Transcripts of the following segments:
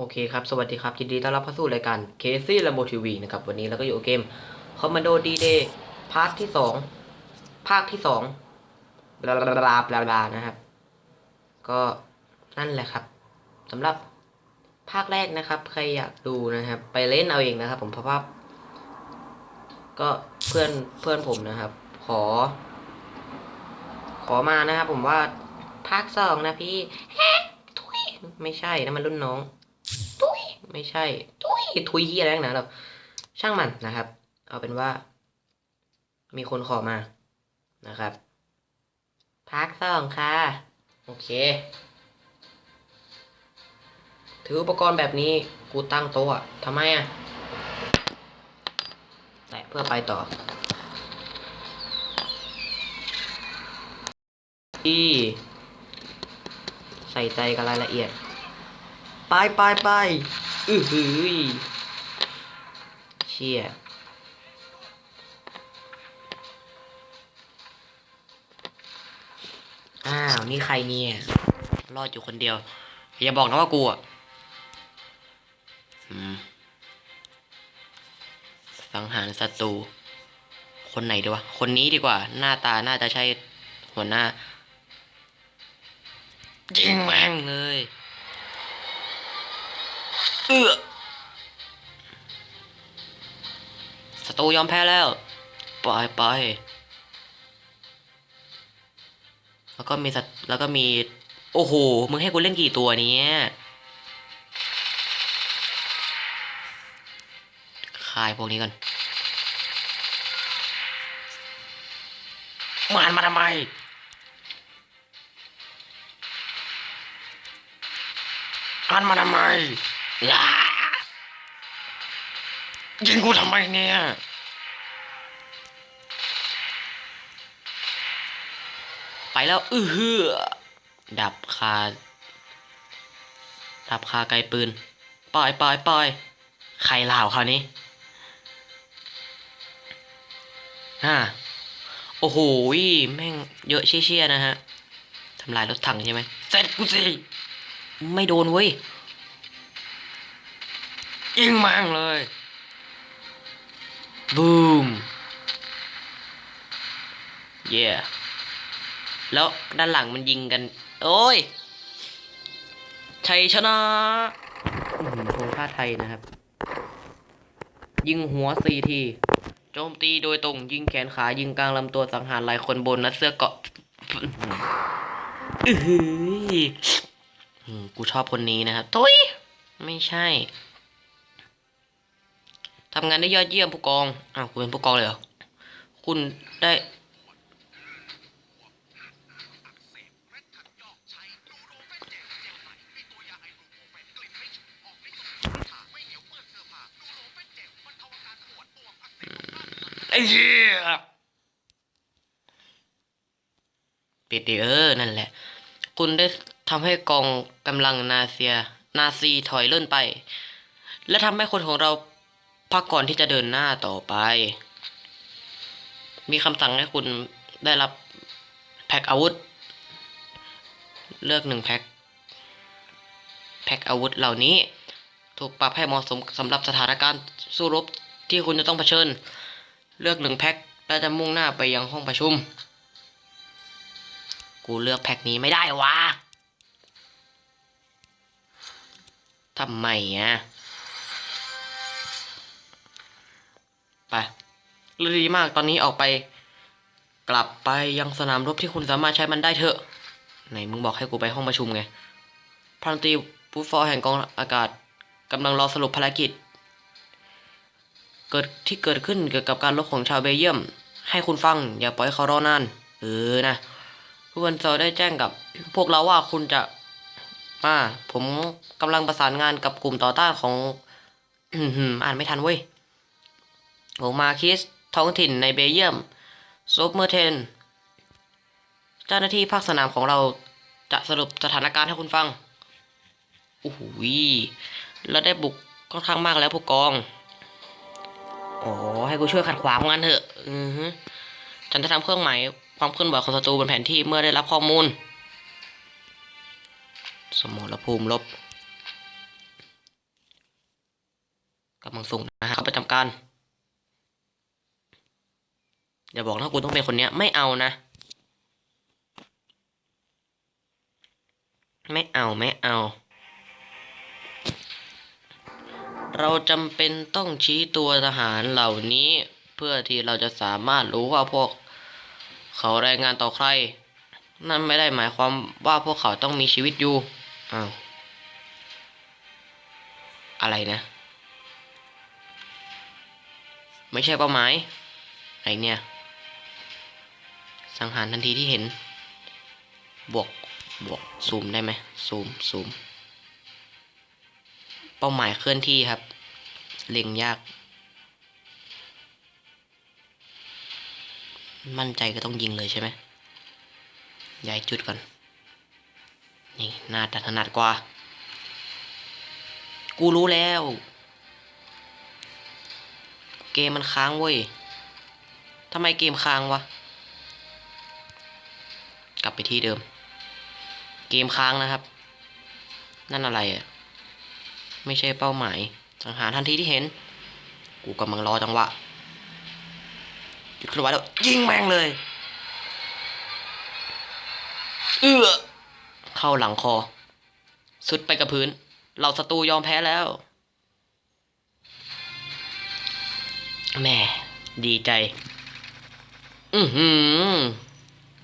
โอเคครับ สวัสดีครับยินดีต้อนรับเข้าสู่รายการ k คซี่ล m โบทีวีนะครับ วันนี้เราก็อยู่กับเกม Commando D-Day พาร์ทที่สองภาคที่สองลาบลาบลาลาลานะครับ ก็นั่นแหละครับสำหรับภาคแรกนะครับ ใครอยากดูนะครับ ไปเล่นเอาเองนะครับ ผมเพราะว่าก็เพื่อนเพื่อนผมนะครับ ขอ ขอมานะครับ ผมว่าภาคสองนะพี่ ไม่ใช่นะมันรุ่นน้อง ไม่ใช่ ทุยทุยเฮียอะไรนักหนาเราช่างมันนะครับ เอาเป็นว่า มีคนขอมานะครับพักสองค่ะ โอเค ถืออุปกรณ์แบบนี้กูตั้งโต๊ะอะทำไมอะ แตะเพื่อไปต่อที่ใส่ใจกับรายละเอียด ไปไปไป อือหือเชี่ยอ้าว นี่ใครเนี่ย รอดอยู่คนเดียว อย่าบอกนะว่ากูอะสังหารศัตรู คนไหนดีวะ คนนี้ดีกว่า หน้าตา น่าจะใช่หัวหน้ายิงแม่งเลย เอื้อศัตรูยอมแพ้แล้ว ปล่อยไปแล้วก็มีสัตว์แล้วก็มี โอ้โห มึงให้กูเล่นกี่ตัวเนี้ยคายพวกนี้ก่อนมันมาทำไมมันมาทำไม ยิงกูทำไมเนี่ยไปแล้วอือหือดับคาดับคาไกลปืนปล่อยปล่อยปล่อยใครลาวคราวนี้ฮ่าโอ้โหแม่งเยอะเชี่ยๆนะฮะทำลายรถถังใช่ไหมเสร็จกูสิไม่โดนเว้ย ยิงมังเลยบูมเย่แล้วด้านหลังมันยิงกัน โอ้ยชัยชนะอืมโชว์ท่าไทยนะครับ ยิงหัวสี่ทีโจมตีโดยตรงยิงแขนขายิงกลางลำตัวสังหารหลายคนบนนัดเสื้อเกราะอื้อหืออืมกูชอบคนนี้นะครับทุยไม่ใช่ ทำงานได้ยอดเยี่ยมผู้กอง อ้าวกูเป็นผู้กองเลยเหรอ คุณได้ไอ้เหี้ยปิดดิเออ นั่นแหละ คุณได้ทำให้กองกำลังนาเซีย นาซีถอยเลื่อนไป และทำให้คนของเรา พักก่อนที่จะเดินหน้าต่อไป มีคำสั่งให้คุณได้รับแพ็คอาวุธ เลือกหนึ่งแพ็คแพ็คอาวุธเหล่านี้ ถูกปรับให้เหมาะสมสำหรับสถานการณ์สู้รบที่คุณจะต้องเผชิญ เลือกหนึ่งแพ็คแล้วจะมุ่งหน้าไปยังห้องประชุม กูเลือกแพ็คนี้ไม่ได้วะทำไมอะ ไปเรื่อดีมากตอนนี้ออกไป กลับไปยังสนามรบที่คุณสามารถใช้มันได้เถอะไหนมึงบอกให้กูไปห้องประชุมไงพันตรีผู้ฟอร์แห่งกองอากาศกำลังรอสรุปภารกิจ เกิดที่เกิดขึ้นเกี่ยวกับการลบของชาวเบลเยียม ให้คุณฟัง อย่าปล่อยเขารอนานเออนะผู้บัญชาได้แจ้งกับพวกเราว่าคุณจะมาผมกำลังประสานงานกับกลุ่มต่อต้านของ อ่านไม่ทันเว้ย ขอมาคิสท้องถิ่นในเบลเยียมซฟเมอร์เทน เจ้าหน้าที่ภาคสนามของเราจะสรุปสถานการณ์ให้คุณฟังโอ้โหเราได้บุกค่อนข้างมากแล้วผู้กอง อ๋อ ให้กูช่วยขัดขวางงั้นเถอะ อือฮึฉันจะทำเครื่องหมายความเคลื่อนไหวของศัตรูบนแผนที่เมื่อได้รับข้อมูล สมรภูมิลบมังส่งนะฮะเข้าประจำการ อย่าบอกนะกูต้องเป็นคนเนี้ย ไม่เอานะ ไม่เอาไม่เอา เราจำเป็นต้องชี้ตัวทหารเหล่านี้ เพื่อที่เราจะสามารถรู้ว่าพวก เขารายงานต่อใคร นั่นไม่ได้หมายความว่าพวกเขาต้องมีชีวิตอยู่อ้าวอะไรนะ ไม่ใช่เป้าหมายไอเนี่ย สังหารทันทีที่เห็น บวก บวก ซูมได้ไหมซูม ซูม เป้าหมายเคลื่อนที่ครับ เล็งยาก มั่นใจก็ต้องยิงเลยใช่ไหมย้ายจุดก่อน นี่น่าจะถนัดกว่า กูรู้แล้ว เกมมันค้างเว้ยทำไมเกมค้างวะ ลับไปที่เดิม เกมค้างนะครับ นั่นอะไรอะ ไม่ใช่เป้าหมายสังหารทันทีที่เห็น กูกำลังรอจังหวะหยุดขึ้นไว้แล้ว ยิงแม่งเลย เอื้อเข้าหลังคอ สุดไปกับพื้น เราศัตรูยอมแพ้แล้วแม่ดีใจ อือหือ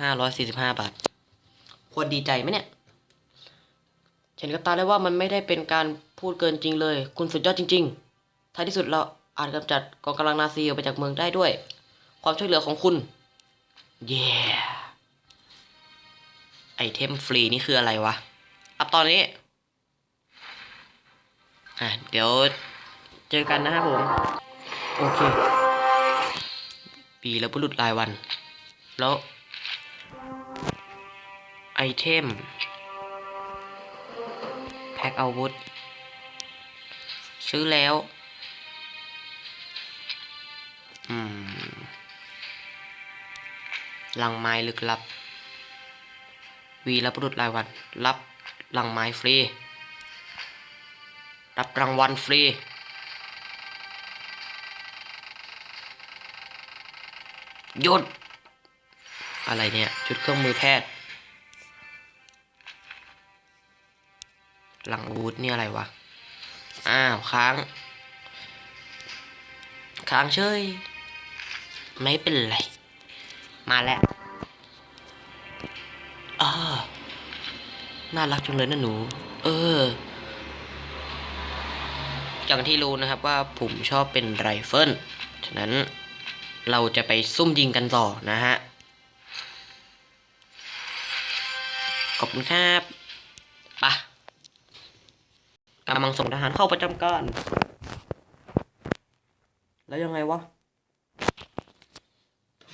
ห้าร้อยสี่สิบห้าบาท ควรดีใจไหมเนี่ยฉันก็ตาได้ว่ามันไม่ได้เป็นการพูดเกินจริงเลย คุณสุดยอดจริง ๆ ท้ายที่สุดเราอาจกำจัดกองกำลังนาซีออกไปจากเมืองได้ด้วย ความช่วยเหลือของคุณ เย้ไอเทมฟรีนี่คืออะไรวะ อัพตอนนี้ อะ เดี๋ยวเจอกันนะครับผม โอเค ปีแล้วบุรุษรายวัน แล้ว ไอเทม แพ็คอาวุธ ซื้อแล้ว อืม ลังไม้ลึกลับ วีรบุรุษรายวัน รับลังไม้ฟรี รับรางวัลฟรีหยุด อะไรเนี่ย ชุดเครื่องมือแพทย์ หลังวุธนี่อะไรวะ อ้าวค้าง ค้างเฉย ไม่เป็นไร มาแล้วอ่าน่ารักจังเลยนะหนู เออ อย่างที่รู้นะครับว่าผมชอบเป็นไรเฟิล ฉะนั้นเราจะไปซุ่มยิงกันต่อนะฮะ ขอบคุณครับไปะ กำลังส่งทหารเข้าประจำการ แล้วยังไงวะ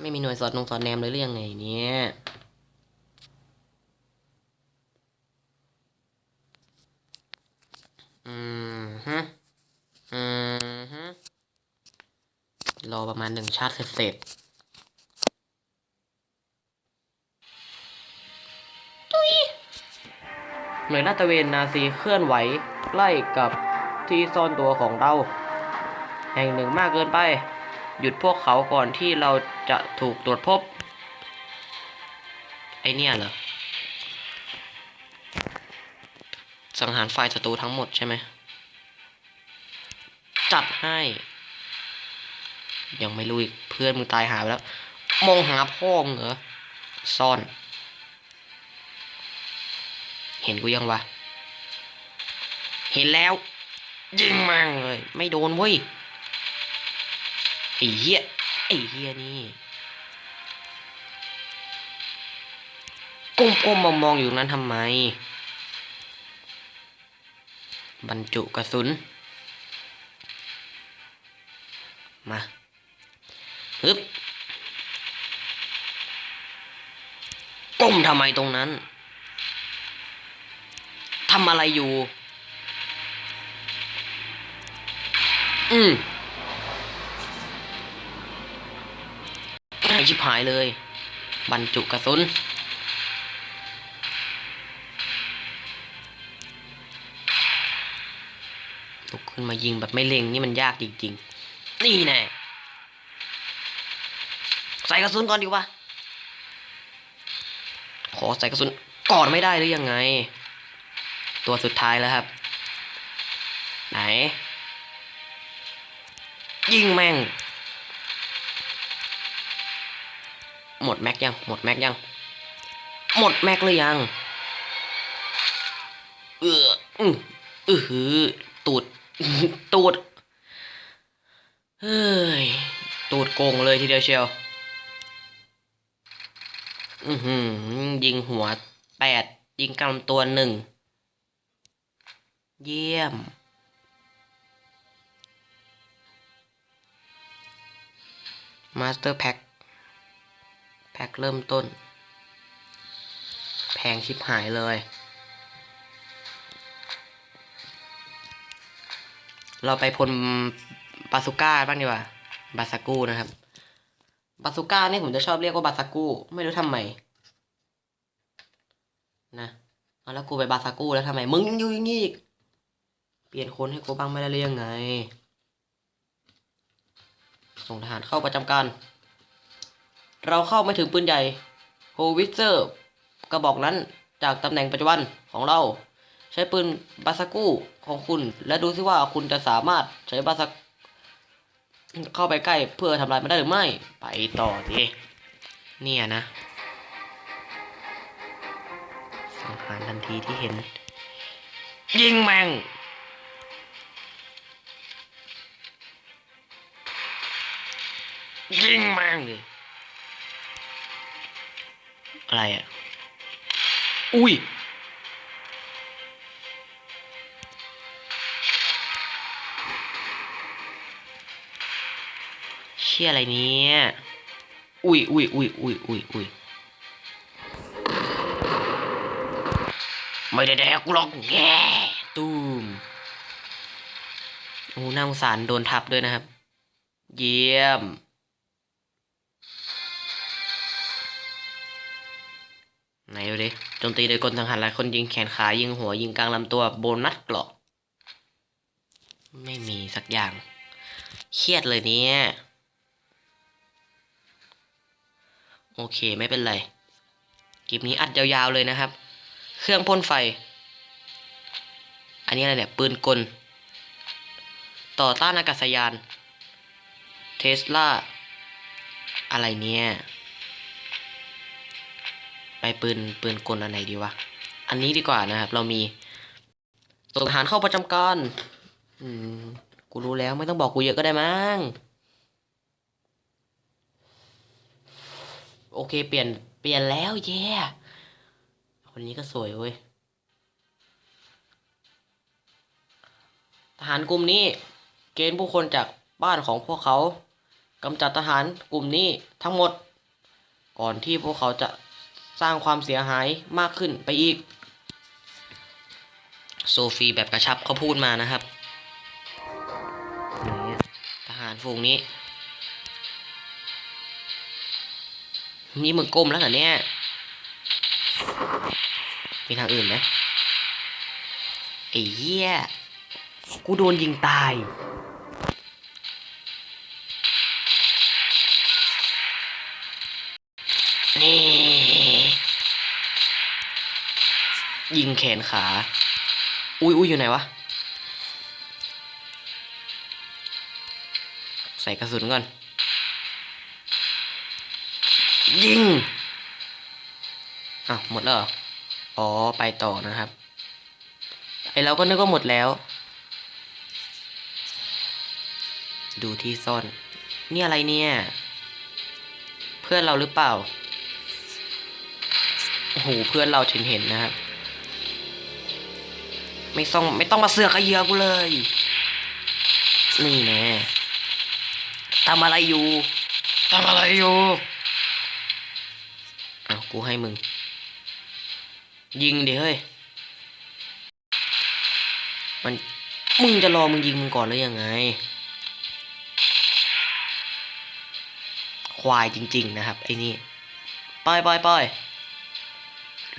ไม่มีหน่วยสอดนงสอดแนมเลยหรือยังไงเนี่ยอืมฮึอืมฮึรอประมาณหนึ่งชาติเสร็จๆจุย หน่วยลาดตระเวนนาซีเคลื่อนไหวใกล้กับที่ซ่อนตัวของเรา แห่งหนึ่งมากเกินไป หยุดพวกเขาก่อนที่เราจะถูกตรวจพบ ไอเนี่ยเหรอ สังหารฝ่ายศัตรูทั้งหมดใช่ไหม จัดให้ ยังไม่รู้อีก เพื่อนมึงตายหาไปแล้ว มองหาพ่อมึงเหรอ ซ่อน ห็นกูยังวะ เห็นแล้ว ยิงมั่งเลย ไม่โดนเว้ยไอ้เหี้ยไอ้เหี้ยนี่ก้มๆมองๆอยู่นั้นทำไม บรรจุกระสุน มาฮึบก้มทำไมตรงนั้น ทำอะไรอยู่ อืมไอชิบหายเลย บรรจุกระสุนลุกขึ้นมายิงแบบไม่เล็งนี่มันยากจริงๆ นี่แน่ใส่กระสุนก่อนดีกว่า ขอใส่กระสุนก่อนไม่ได้หรือยังไง ตัวสุดท้ายแล้วครับ ไหน ยิงแม่ง หมดแม็กยัง หมดแม็กยัง หมดแม็กหรือยัง เอออืออือหือตูด ตูด เฮ้ย ตูดโกงเลยทีเดียวเชียว อือหือยิงหัวแปดยิงกลำตัวหนึ่ง เยี่ยม มาสเตอร์แพ็ค แพ็คเริ่มต้น แพงชิบหายเลย เราไปพลบาสุก้าบ้างดีกว่า บาซากูนะครับ บาสุก้าเนี่ยผมจะชอบเรียกว่าบาซากู ไม่รู้ทำไม นะ เอาแล้วกูไปบาซากูแล้วทำไม มึงยังอยู่อย่างนี้อีก เปลี่ยนคนให้กูบ้างไม่ได้เลยยังไง ส่งทหารเข้าประจำการ เราเข้าไม่ถึงปืนใหญ่โฮวิตเซอร์กระบอกนั้นจากตำแหน่งปัจจุบันของเรา ใช้ปืนบาซากุของคุณ และดูซิว่าคุณจะสามารถใช้บาซาเข้าไปใกล้เพื่อทำลายมันได้หรือไม่ ไปต่อดิเนี่ยนะสังหารทันทีที่เห็น ยิงแม่ง ยิงแม่งเลยอะไรอะ อุ้ย เชี่ยอะไรเนี่ย อุ้ยอุ้ยอุ้ยอุ้ยอุ้ยอุ้ยไม่ได้แดกกูหรอกแง่ตูมโอ้น่าสงสารโดนทับด้วยนะครับ เยี่ยม นดูดิโจมตีโดยกลสังหารหลายคนยิงแขนขายิงหัวยิงกลางลำตัวโบนัสเกราะไม่มีสักอย่าง เครียดเลยเนี่ย โอเคไม่เป็นไรคลิปนี้อัดยาวๆเลยนะครับ เครื่องพ่นไฟ อันนี้อะไรเนี่ย ปืนกล ต่อต้านอากาศยาน เทสลา อะไรเนี่ย ไปปืนปืนกลอันไหนดีวะ อันนี้ดีกว่านะครับ เรามีส่งทหารเข้าประจำการอืม กูรู้แล้วไม่ต้องบอกกูเยอะก็ได้มั้ง โอเค เปลี่ยนเปลี่ยนแล้วเย่คนนี้ก็สวยเว้ย ทหารกลุ่มนี้ เกณฑ์ผู้คนจากบ้านของพวกเขากำจัดทหารกลุ่มนี้ทั้งหมด ก่อนที่พวกเขาจะ สร้างความเสียหายมากขึ้นไปอีก โซฟีแบบกระชับเขาพูดมานะครับทหารฝูงนี้นี่มึงก้มแล้วเหรอเนี่ย มีทางอื่นไหมไอ้เหี้ย กูโดนยิงตาย งแขนขา อุ้ยอุ้ยอยู่ไหนวะ ใส่กระสุนก่อน ยิงอ้าวหมดแล้วเหรอ อ๋อ ไปต่อนะครับ ไอเราก็นึกว่าหมดแล้ว ดูที่ซ่อน นี่อะไรเนี่ย เพื่อนเราหรือเปล่าโอ้โหเพื่อนเราเห็นเห็นนะครับ ไม่ต้องไม่ต้องมาเสือกกับเหยื่อกูเลย นี่แน่ทำอะไรอยู่ทำอะไรอยู่อ้าวกูให้มึง ยิงดิเฮ้ย มัน มึงจะรอมึงยิงมึงก่อนหรือยังไง ควายจริง ๆ นะครับ ไอ้นี่ปล่อยปล่อยปล่อย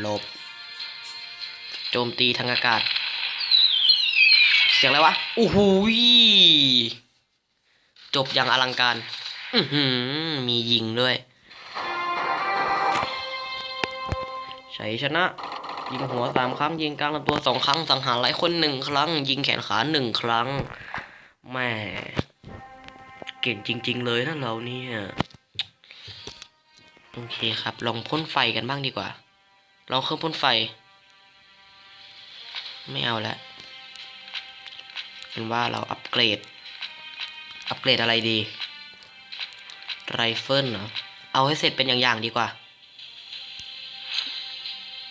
หลบ โจมตีทางอากาศเซ สียงอะไรวะโอ้โหยจบอย่างอลังการ อือหือมียิงด้วยชัยชนะ ยิงหัวสามครั้ง ยิงกลางลำตัวสองครั้ง สังหารหลายคนหนึ่งครั้ง ยิงแขนขาหนึ่งครั้งแม่เก่งจริง ๆ เลยนะเราเนี่ยโอเคครับ ลองพ่นไฟกันบ้างดีกว่า ลองเครื่องพ่นไฟ ไม่เอาและ เป็นว่าเราอัปเกรด อัปเกรดอะไรดี ไรเฟิลเหรอ เอาให้เสร็จเป็นอย่างๆดีกว่า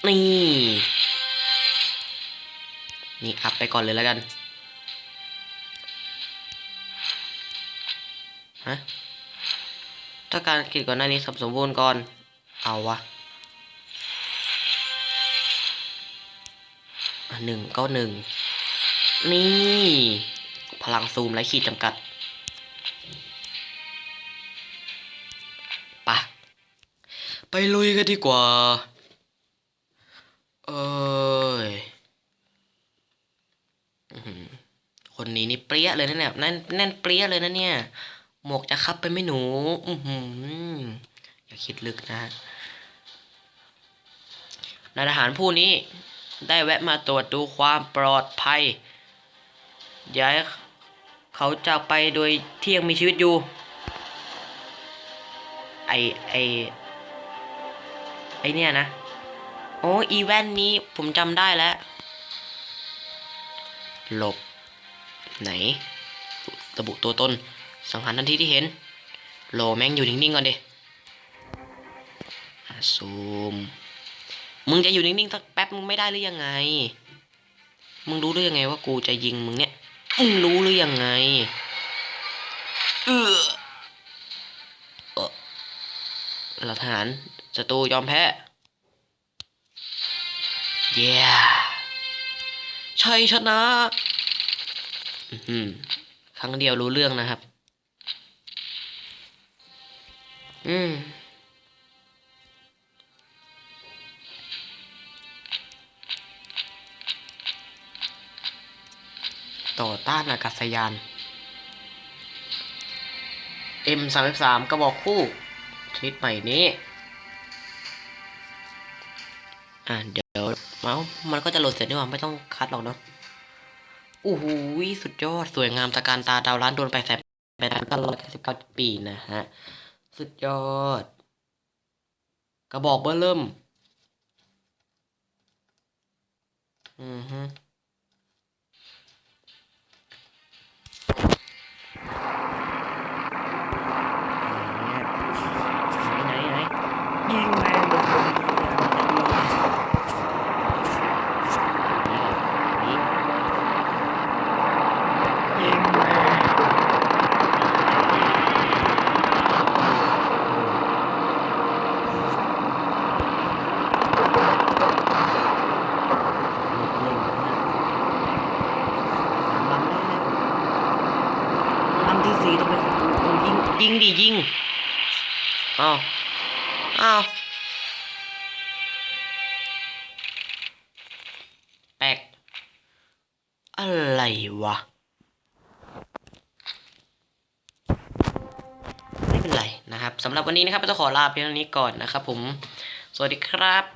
นี่ นี่อัพไปก่อนเลยแล้วกัน ฮะ ถ้าการกิจก่อนหน้านี้สับสมบูรณ์ก่อน เอาวะหนึ่งก็หนึ่ง นี่ พลังซูมและขีดจำกัดปะไปลุยกันดีกว่า เอ้ยอื้อหือคนนี้นี่เปรี้ยเลยนะเนี่ยแน่นแน่นเปรี้ยเลยนะเนี่ย หมวกจะคับไปไม่หนู อือหืออย่าคิดลึกนะนายทหารผู้นี้ได้แวะมาตรวจดูความปลอดภัย ย้ายเขาจากไปโดยที่ยังมีชีวิตอยู่ ไอไอไอเนี่ยนะ โอ้อีแวนนี้ผมจำได้แล้วหลบ ไหน ระบุตัวตน สังหารทันทีที่เห็น โลแม่งอยู่นิ่งๆก่อนดิซูม มึงจะอยู่นิ่งๆสักแป๊บมึงไม่ได้หรือยังไง มึงรู้หรือยังไงว่ากูจะยิงมึงเนี่ย มึงรู้หรือยังไง เออเออเหลักฐานศัตรูยอมแพ้ เย้ชัยชนะอื้อหือครั้งเดียวรู้เรื่องนะครับ อืม ต่อต้านอากาศยาน M33 กระบอกคู่ ชนิดใหม่นี้ อ่าเดี๋ยวเมาส์มันก็จะโหลดเสร็จดีกว่าไม่ต้องคัดหรอกเนาะโอ้โหสุดยอด สวยงามตะการตาดาวล้านโดนไปแสบแปดพันเก้าร้อยสิบเก้าปีนะฮะ สุดยอด กระบอกเบอร์เริ่ม อือฮึไหนไหนยิงแมงมุมนี่ยิงแมงลำที่สี่ต้องเป็นของกู ยิงยิงดิยิงอ้าวอ้าวแปลกอะไรวะ ไม่เป็นไรนะครับสำหรับวันนี้นะครับก็จะขอลาเพียงเท่านี้ก่อนนะครับผม สวัสดีครับ